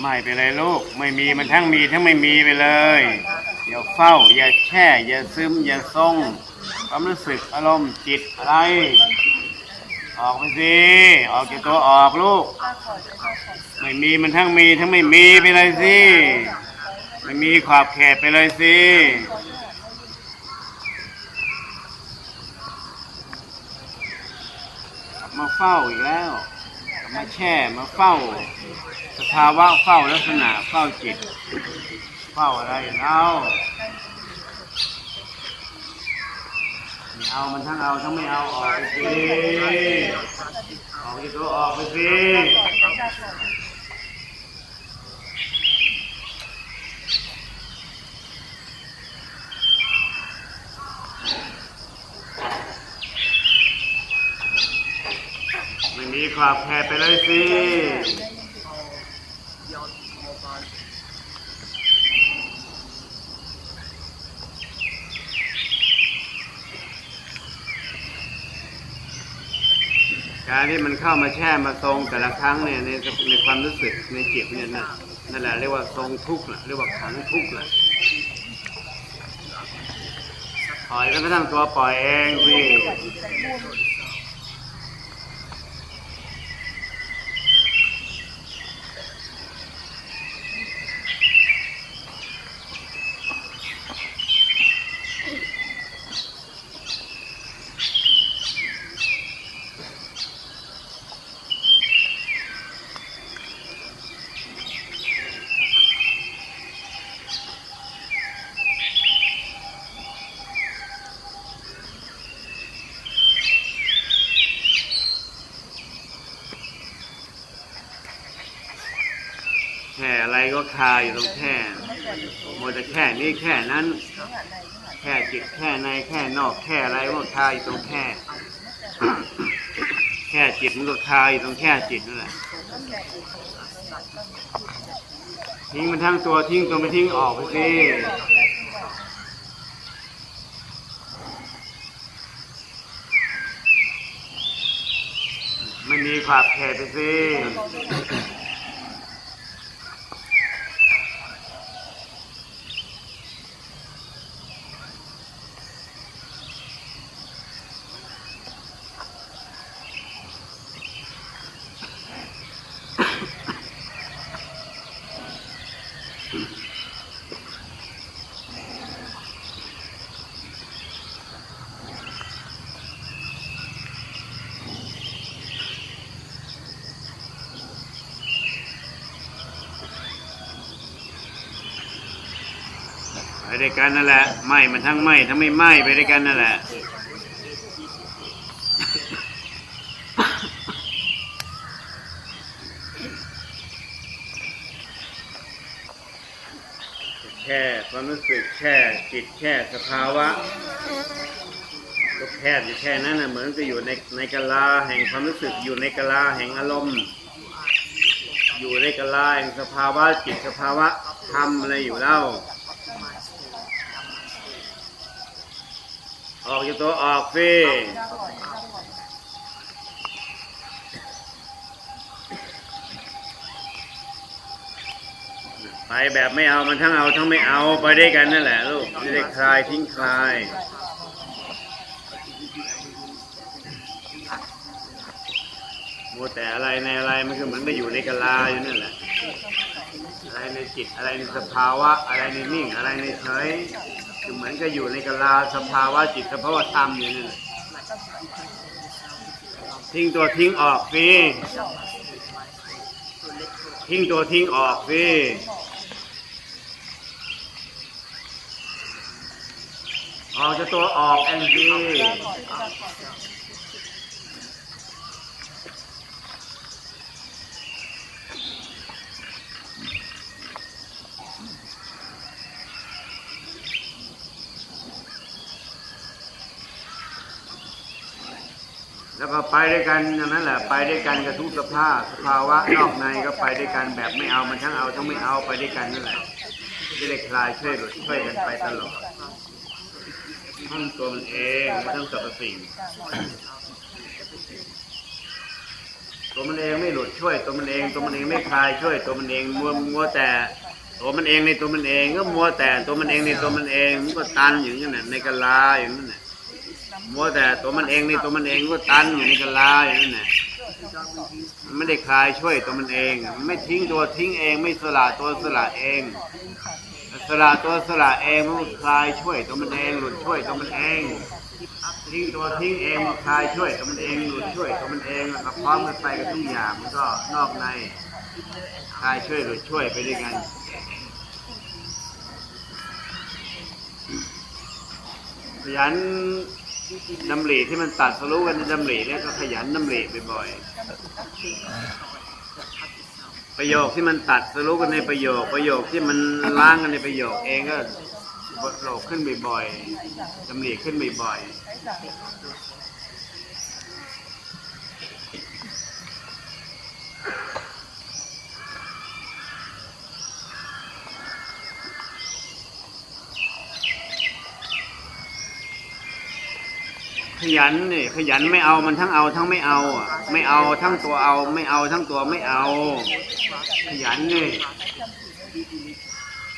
ไม่ไปเลยลูก ไม่มีมันทั้งมีทั้งไม่มีไปเลยอย่าเฝ้า อย่าแช่ อย่าซึม อย่าทรงความรู้สึกอารมณ์จิตอะไร ออกไปสิออกจากตัวออกลูก ไม่มีมันทั้งมีทั้งไม่มีไปเลยสิไม่มีขอบเขตไปเลยสิมาเฝ้าอีกแล้ว มาแช่มาเฝ้า สภาวะเฝ้าลักษณะเฝ้าจิต เฝ้าอะไรเอาไม่เอามันทั้งเอาทั้งไม่เอาออกไปสิออกไปตัวออกไปสิีขอบแคบไปเลยสิการที่มันเข้ามาแช่มาทรงแต่ละครั้งเนี่ยในในความรู้สึกในจิตเนี่ยนะนั่นแหละเรียกว่าทรงทุกข์นะเรียกว่าขังทุกข์นะปล่อยก็ทั้งตัวปล่อยเองสิ คาอยู่ตรงแค่หมดแต่แค่นี้แค่นั้น แค่จิตแค่ในแค่นอกแค่อะไรก็คาอยู่ตรงแค่ แค่จิตมันก็คาอยู่ตรงแค่จิตนั่นแหละทิ้งมันทั้งตัวทิ้งตัวไม่ทิ้งออกไปสิไม่มีขอบเขตไปสิ ด้วยกันนั่นแหละไหมมันทั้งไหมทั้งไม่ไหมไปด้วยกันนั่นแหละแค่ความรู้สึกแค่จิตแค่สภาวะก็แค่อยู่แค่นั้นนะเหมือนจะอยู่ในในกะลาแห่งความรู้สึกอยู่ในกะลาแห่งอารมณ์อยู่ในกะลาแห่งสภาวะจิตสภาวะธรรมอะไรอยู่เล่า ออกจากตัวออกสิไปแบบไม่เอามันทั้งเอาทั้งไม่เอาไปด้วยกันนั่นแหละลูกจะได้คลายทิ้งคลายมัวแต่อะไรในอะไรมันก็เหมือนไปอยู่ในกะลาอยู่นั่นแหละอะไรในจิตอะไรในสภาวะ อะไรในนิ่งอะไรในเฉย คือเหมือนก็อยู่ในกลาสภาวะจิตสภาวะธรรมอยู่นั่นแหละทิ้งตัวทิ้งออกฟีทิ้งตัวทิ้งออกฟีออกจะตัวออกเองสิ แล้วก็ไปด้วยกันอย่างนั้นแหละไปด้วยกันกับทุกสภาพสภาวะนอกในก็ไปด้วยกันแบบไม่เอามันทั้งเอาทั้งไม่เอาไปด้วยกันนั่นแหละจะได้คลายช่วยหลุดช่วยกันไปตลอดทั้งตัวมันเองและทั้งสรรพสิ่งตัวมันเองไม่หลุดช่วยตัวมันเอง ตัวมันเองไม่คลายช่วย ตัวมันเองมัวมัวแต่ตัวมันเองในตัวมันเองก็มัวแต่ตัวมันเองในตัวมันเองมันก็ตันอย่างนั้นน่ะในกะลาอย่างนั้นน่ะ มัวแต่ตัวมันเองในตัวมันเองก็ตันอยู่ในกะลาอย่างนั้นน่ะมันไม่ได้คลายช่วยตัวมันเอง ไม่ทิ้งตัวทิ้งเอง ไม่สละตัวสละเอง สละตัวสละเองมันคลายช่วยตัวมันเอง หลุดช่วยตัวมันเองทิ้งตัวทิ้งเองมาคลายช่วยตัวมันเองหลุดช่วยตัวมันเองแล้วก็พร้อมกันไปกับทุกอย่างมันก็นอกในคลายช่วยหลุดช่วยไปด้วยกันขยัน ดำริที่มันตัดสรู้กันในดำริแล้วก็ขยันดำริบ่อยๆประโยคที่มันตัดสรุปกันในประโยค ประโยคที่มันล้างกันในประโยคเองก็โหลกขึ้นบ่อยๆดำริขึ้นบ่อยๆ ขยันนี่ขยันไม่เอามันทั้งเอาทั้งไม่เอาอะไม่เอาทั้งตัวเอาไม่เอาทั้งตัวไม่เอา ขยันนี่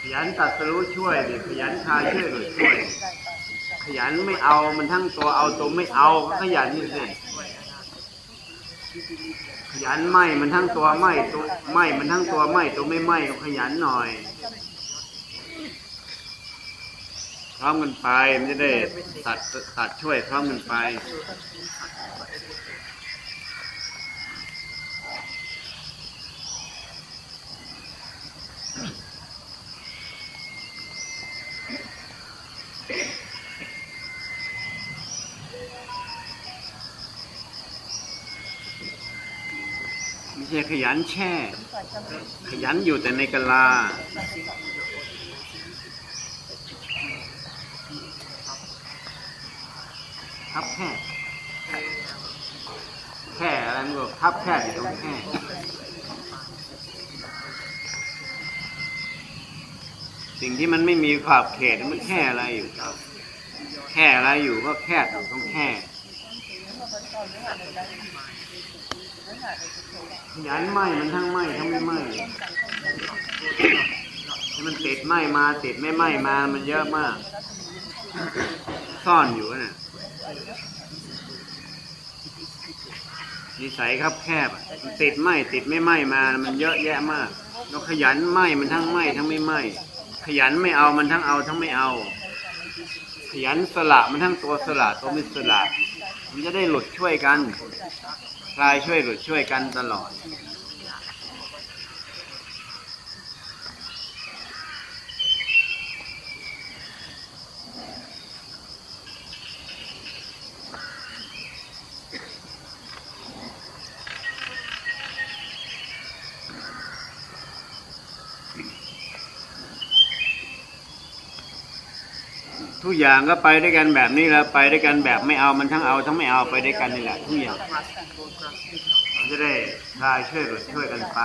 ขยันตัดสรู้ช่วยดิขยันคาช่วยหรือช่วย ขยันไม่เอามันทั้งตัวเอาตัวไม่เอาก็ขยันนี่สิขยันไม่มันทั้งตัวไม่ตัวไม่มันทั้งตัวไม่ตัวไม่ไม่ก็ขยันหน่อย พร้อมกันไปมันจะได้ตัดตัดช่วยพร้อมกันไปไม่ใช่ขยันแช่ ขยันอยู่แต่ในกะลา ทับแค่แค่อะไรมันก็ทับแค่อยู่ตรงแค่สิ่งที่มันไม่มีขอบเขตมันแค่อะไรอยู่ครับ แค่อะไรอยู่ก็แค่อยู่ตรงแค่ยันไหมมันทั้งไหมทั้งไม่ไหมให้มันติดไหมมาติดไม่ไหมมามันเยอะมาก ซ่อนอยู่น่ะ นิสัยครับแคบอะมันติดไหมติดไม่ไหมมา มันเยอะแยะมากเราขยันไหมมันทั้งไหมทั้งไม่ไหมขยันไม่เอามันทั้งเอาทั้งไม่เอา ขยันสละมันทั้งตัวสละตัวไม่สละ มันจะได้หลุดช่วยกันคลายช่วยหลุดช่วยกันตลอด ทุกอย่างก็ไปด้วยกันแบบนี้แล้วไปด้วยกันแบบไม่เอามันทั้งเอาทั้งไม่เอาไปด้วยกันนี่แหละทุกอย่างมันจะได้คลายช่วยหลุดช่วยกันไป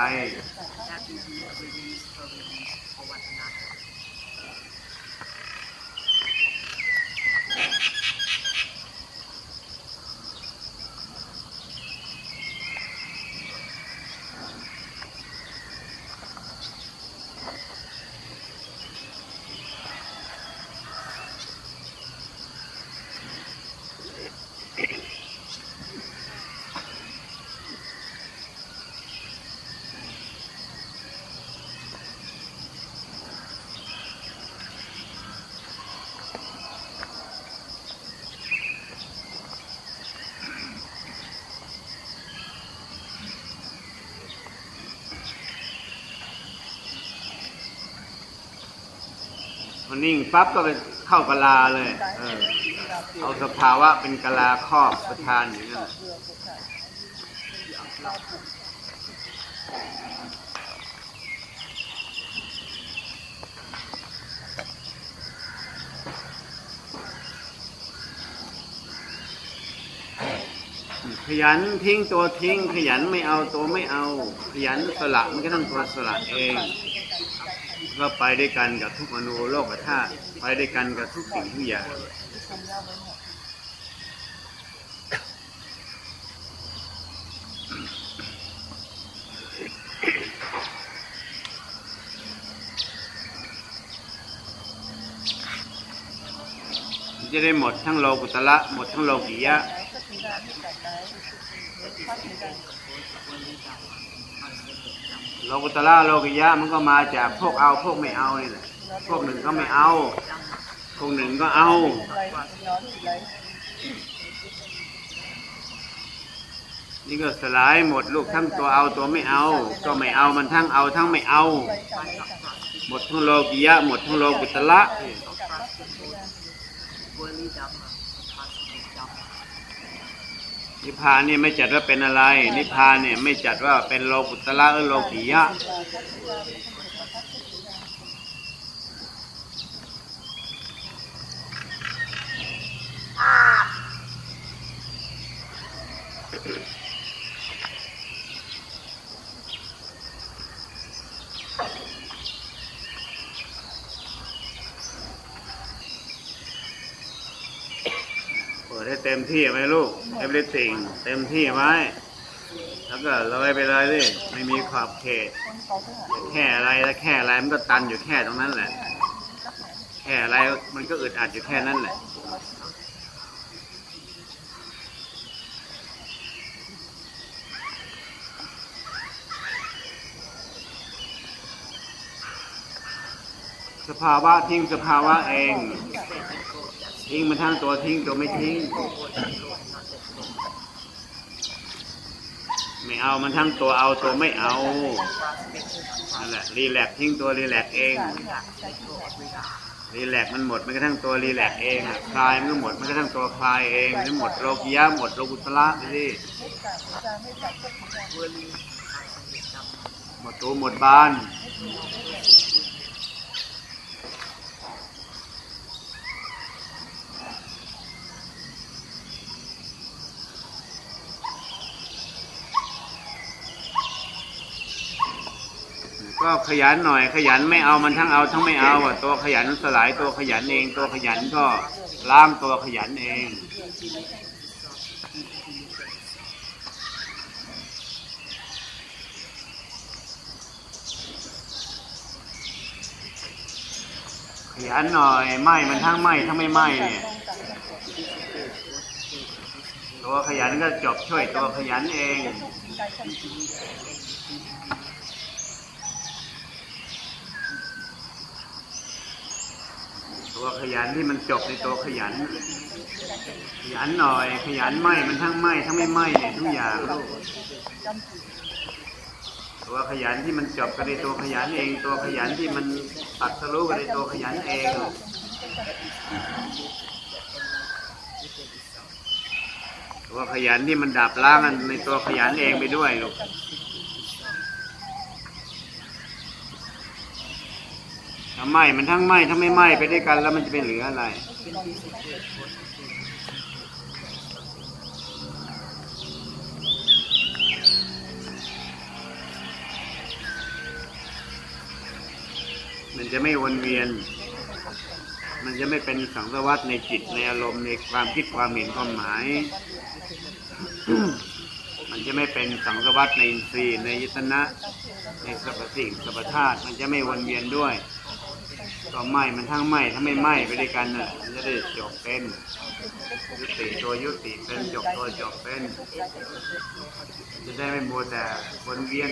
นิ่งปั๊บก็ไปเข้ากะลาเลยเออเอาสภาวะเป็นกะลาครอบประทานอย่างนั้นขยันทิ้งตัวทิ้ง ขยันไม่เอาตัวไม่เอา ขยันสละมันก็ต้องตัวสละเอง ก็ไปด้วยกันกับทุกอนุโลกธาตุไปด้วยกันกับทุกสิ่งทุกอย่างจะได้หมดทั้งโลกุตละหมดทั้งโลกิยะ โลกุตละโลกิยะมันก็มาจากพวกเอาพวกไม่เอานี่แหละพวกหนึ่งก็ไม่เอา พวกหนึ่งก็เอา นี่ก็สลายหมดลูกทั้งตัวเอาตัวไม่เอา ก็ไม่เอามันทั้งเอาทั้งไม่เอา หมดทั้งโลกิยะ หมดทั้งโลกุตละ นิพพานนี่ไม่จัดว่าเป็นอะไร นิพพานเนี่ยไม่จัดว่าเป็นโลกุตละหรือโลกิยะเปิ เต็มที่ไหมลูก everything เต็มที่ไหมแล้วก็เลยไปเลยดิไม่มีขอบเขต แค่อะไรแล้วแค่อะไรมันก็ตันอยู่แค่ตรงนั้นแหละ แค่อะไรมันก็อึดอัดอยู่แค่นั้นแหละสภาวะทิ้งสภาวะเอง ทิ้งมันทั้งตัวทิ้งตัวไม่ทิ้ง ไม่เอามันทั้งตัวเอาตัวไม่เอานั่นแหละรีแลกทิ้งตัวรีแลกเองรีแลกมันหมดมันก็ทั้งตัวรีแลกเองคลายมันก็หมดมันก็ทั้งตัวคลายเองนี่หมดโลกิยะหมดโลกุตละไปสิหมดตัวหมดบาน ก็ขยันหน่อยขยันไม่เอามันทั้งเอาทั้งไม่เอาอะตัวขยันสลายตัวขยันเอง ตัวขยันก็ล้างตัวขยันเองขยันหน่อยไหมมันทั้งไหมทั้งไม่ไหมเนี่ยตัวขยันก็จบช่วยตัวขยันเอง ตัวขยันที่มันจบในตัวขยัน ขยันหน่อย ขยันไหมมันทั้งไหมทั้งไม่ไหมเนี่ยทุกอย่างลูกตัวขยันที่มันจบก็ในตัวขยันเอง ตัวขยันที่มันตัดสรู้ก็ในตัวขยันเองตัวขยันที่มันดับล้างกันในตัวขยันเองไปด้วยลูก ถ้าไหมมันทั้งไหมทั้งไม่ไหมไปด้วยกัน แล้วมันจะเป็นเหลืออะไร มันจะไม่วนเวียน มันจะไม่เป็นสังสวัตในจิตในอารมณ์ในความคิดความเห็นความหมาย มันจะไม่เป็นสังสวัตในอินทรีย์ในยตนะในสรรพสิ่งสรรพธาตุมันจะไม่วนเวียนด้วย ก็ไหมมันทั้งไหมถ้าไม่ไหมไปด้วยกันน่ะมันจะได้จบเป็นยุติตัวยุติเป็นจบตัวจบเป็น จะได้ไม่มัวแต่วนเวียน